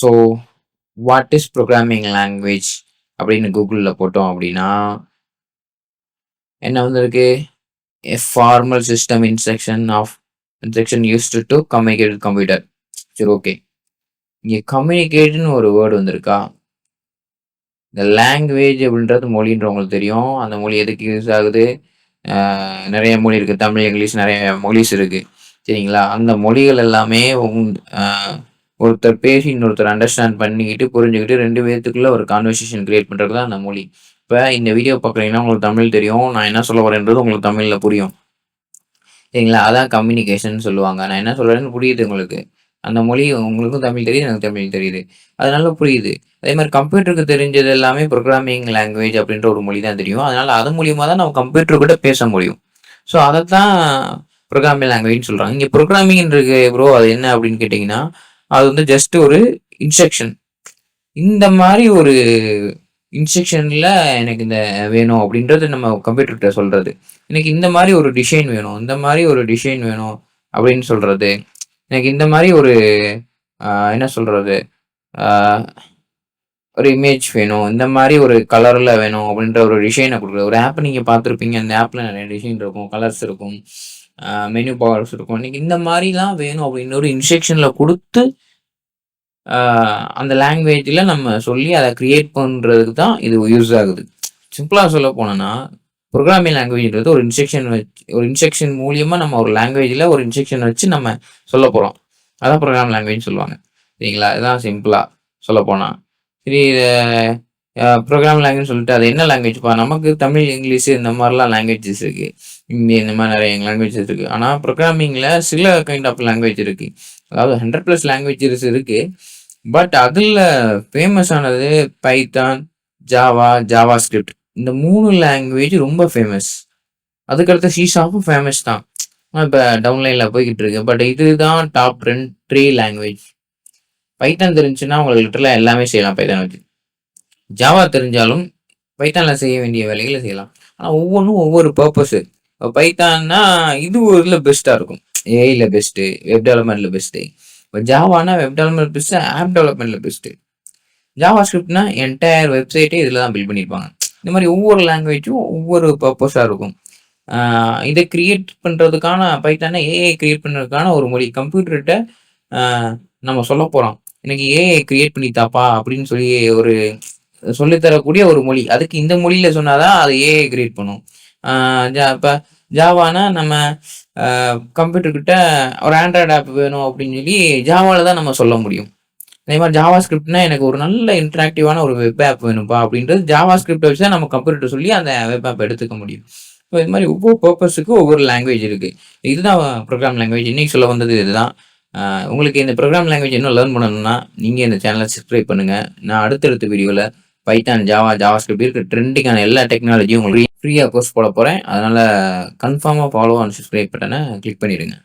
So what is programming language அப்படின்னு கூகுளில் போட்டோம் அப்படின்னா என்ன வந்திருக்கு? A formal system instruction of instruction used to communicate computer சரி ஓகே இங்கே கம்யூனிகேட்னு ஒரு வேர்டு வந்திருக்கா? இந்த லாங்குவேஜ் அப்படின்றது மொழின்ற உங்களுக்கு தெரியும். அந்த மொழி எதுக்கு யூஸ் ஆகுது? நிறைய மொழி இருக்குது தமிழ் இங்கிலீஷ் நிறைய மொழிஸ் இருக்குது சரிங்களா? அந்த மொழிகள் எல்லாமே உங்- ஒருத்தர் பேசி இன்னொருத்தர் அண்டர்ஸ்டாண்ட் பண்ணிக்கிட்டு புரிஞ்சுக்கிட்டு ரெண்டு பேர்த்துக்குள்ள ஒரு கான்வர்சேஷன் கிரியேட் பண்ணுறது தான் அந்த மொழி. இப்போ இந்த வீடியோ பார்க்குறீங்கன்னா உங்களுக்கு தமிழ் தெரியும். நான் என்ன சொல்ல வரேன்றது உங்களுக்கு தமிழில் புரியும். சரிங்களா? அதான் கம்யூனிகேஷன் சொல்லுவாங்க. நான் என்ன சொல்கிறேன்னு புரியுது உங்களுக்கு. அந்த மொழி உங்களுக்கும் தமிழ் தெரியுது எனக்கு தமிழ் தெரியுது. அதனால புரியுது. அதே மாதிரி கம்ப்யூட்டருக்கு தெரிஞ்சது எல்லாமே ப்ரோக்ராமிங் லாங்குவேஜ் அப்படின்ற ஒரு மொழி தான் தெரியும். அதனால அது மூலியமாக தான் நம்ம கம்ப்யூட்டர் கூட பேச முடியும். ஸோ அதை தான் ப்ரோக்ராமிங் லாங்குவேஜ்னு சொல்கிறாங்க இங்கே ப்ரோக்ராமிங் இருக்கு ப்ரோ அது என்ன அப்படின்னு கேட்டிங்கன்னா அது வந்து ஜஸ்ட் ஒரு இன்ஸ்ட்ரக்ஷன் இந்த மாதிரி ஒரு இன்ஸ்ட்ரக்ஷனில் எனக்கு இந்த வேணும் அப்படின்றது நம்ம கம்ப்யூட்டர்கிட்ட சொல்கிறது எனக்கு இந்த மாதிரி ஒரு டிசைன் வேணும் இந்த மாதிரி ஒரு டிசைன் வேணும் அப்படின்னு சொல்கிறது எனக்கு இந்த மாதிரி ஒரு என்ன சொல்கிறது ஒரு இமேஜ் வேணும் இந்த மாதிரி ஒரு கலரில் வேணும் அப்படின்ற ஒரு டிசைனை கொடுக்குறது. ஒரு ஆப் நீங்கள் பார்த்துருப்பீங்க அந்த ஆப்பில் நிறைய டிசைன் இருக்கும் கலர்ஸ் இருக்கும். மெனு பவர்ஸ் இருக்கும் நீங்கள் இந்த மாதிரிலாம் வேணும் அப்படின்னு ஒரு இன்ஸ்ட்ரக்ஷனில் கொடுத்து அந்த லாங்குவேஜில் நம்ம சொல்லி அதை க்ரியேட் பண்ணுறதுக்கு தான் இது யூஸ் ஆகுது. சிம்பிளாக சொல்ல போனோன்னா ப்ரோக்ராமிங் லாங்குவேஜ்ன்றது ஒரு இன்ஸ்ட்ரக்ஷன் வச்சு ஒரு இன்ஸ்ட்ரக்ஷன் மூலியமாக நம்ம ஒரு லாங்குவேஜில் ஒரு இன்ஸ்ட்ரக்ஷன் வச்சு நம்ம சொல்ல போகிறோம் அதான் ப்ரோக்ராம் லாங்குவேஜ் சொல்லுவாங்க. சரிங்களா? இதுதான் சிம்பிளாக சொல்ல போனால் சரி இதை ப்ரோக்ராம் லாங்குவேஜ் சொல்லிட்டு அது என்ன லாங்குவேஜ்ப்பா நமக்கு தமிழ் இங்கிலீஷ் இந்த மாதிரிலாம் லாங்குவேஜஸ் இருக்குது ஹிந்தி இந்த மாதிரி நிறைய லாங்குவேஜஸ் இருக்குது ஆனால் ப்ரோக்ராமிங்கில் சில கைண்ட் ஆஃப் லாங்குவேஜ் இருக்குது அதாவது ஹண்ட்ரட் ப்ளஸ் லாங்குவேஜஸ் இருக்குது பட் அதில் ஃபேமஸ் ஆனது பைத்தான் ஜாவா ஜாவா ஸ்கிரிப்ட் இந்த மூணு லாங்குவேஜ் ரொம்ப ஃபேமஸ் அதுக்கடுத்து சீஷாவும் ஃபேமஸ் தான். இப்போ டவுன்லைனில் போய்கிட்டு இருக்கு. பட் இதுதான் டாப் ரெண்டு த்ரீ லாங்குவேஜ் பைத்தான் தெரிஞ்சுன்னா உங்களுக்கு லிட்டரலாக எல்லாமே செய்யலாம். பைத்தான் வச்சு. ஜாவா தெரிஞ்சாலும் பைத்தானில் செய்ய வேண்டிய வேலைகளை செய்யலாம். ஆனால் ஒவ்வொன்றும் ஒவ்வொரு பர்பஸு இப்போ பைத்தான்னா இது ஒரு இதில் பெஸ்ட்டாக இருக்கும் ஏஐயில் பெஸ்ட்டு வெப் டெவலப்மெண்ட்டில் பெஸ்ட்டு இப்போ ஜாவானா வெப் டெவலப்மெண்ட் பெஸ்ட்டு ஆப் டெவலப்மெண்ட்டில் பெஸ்ட்டு ஜாவா ஸ்கிரிப்ட்னா என்டையர் வெப்சைட்டே இதில் தான் பில்ட் பண்ணியிருப்பாங்க இந்த மாதிரி ஒவ்வொரு லாங்குவேஜும் ஒவ்வொரு பர்பஸாக இருக்கும். இதை கிரியேட் பண்ணுறதுக்கான பைத்தானை ஏஐ கிரியேட் பண்ணுறதுக்கான ஒரு மொழி. கம்ப்யூட்டர்கிட்ட நம்ம சொல்ல போகிறோம் எனக்கு ஏஐ கிரியேட் பண்ணி தாப்பா அப்படின்னு சொல்லி ஒரு சொல்லித்தரக்கூடிய ஒரு மொழி. அதுக்கு இந்த மொழியில சொன்னாதான் அது ஏஐ கிரியேட் பண்ணும். ஜா இப்போ ஜாவானா நம்ம கம்ப்யூட்டர் கிட்ட ஒரு ஆண்ட்ராய்டு ஆப் வேணும் அப்படின்னு சொல்லி ஜாவால தான் நம்ம சொல்ல முடியும். அதே மாதிரி ஜாவா ஸ்கிரிப்ட்னா எனக்கு ஒரு நல்ல இன்ட்ராக்டிவான ஒரு வெப் ஆப் வேணும்ப்பா அப்படின்றது ஜாவா ஸ்கிரிப்டை வச்சு தான் நம்ம கம்ப்யூட்டர் சொல்லி அந்த வெப் ஆப் எடுத்துக்க முடியும். ஸோ இது மாதிரி ஒவ்வொரு பர்பஸுக்கு ஒவ்வொரு லாங்குவேஜ் இருக்குது இதுதான் ப்ரோக்ராம் லாங்குவேஜ் இன்னைக்கு சொல்ல வந்தது இதுதான். உங்களுக்கு இந்த ப்ரோக்ராம் லாங்குவேஜ் இன்னும் லேர்ன் பண்ணணும்னா நீங்கள் இந்த சேனலை சப்ஸ்கிரைப் பண்ணுங்கள் நான் அடுத்தடுத்த வீடியோவில் பைத்தான் ஜாவா ஜாவா ஸ்கிரிப்ட் இருக்க. ட்ரெண்டிங்கான எல்லா டெக்னாலஜியும் உங்களுக்கு ஃப்ரீயாக கோர்ஸ் போட போகிறேன் அதனால் கன்ஃபார்மாக ஃபாலோ அண்ட் சப்ஸ்கிரைப் பட்டனை கிளிக் பண்ணிடுங்க.